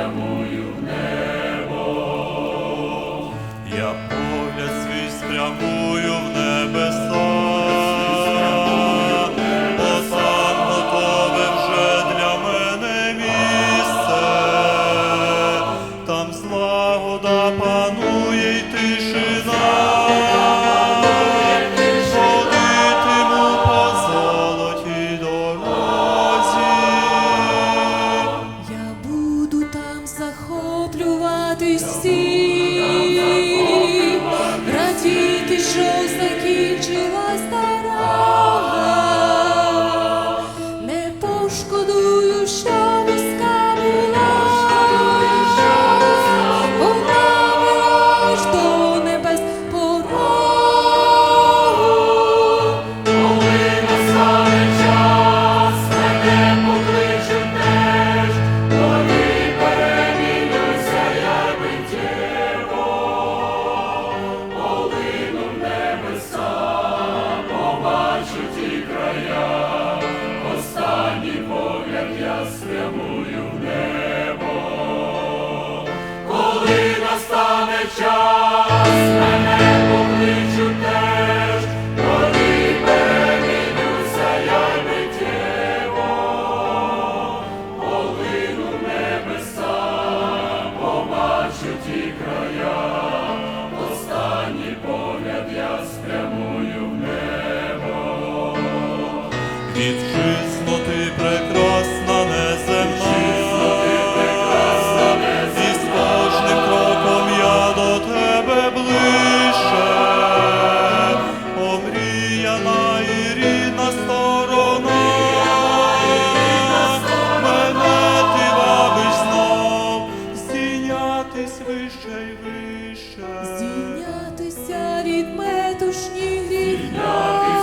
прямую в небо. радуйтесь всі, радійте, що закінчилась стара. спрямую в небо, коли настане час, мене покличуть теж, коли перемінюся я миттєво, полину небеса, побачу ті. вища й вища, здійнятися від метушні гріха.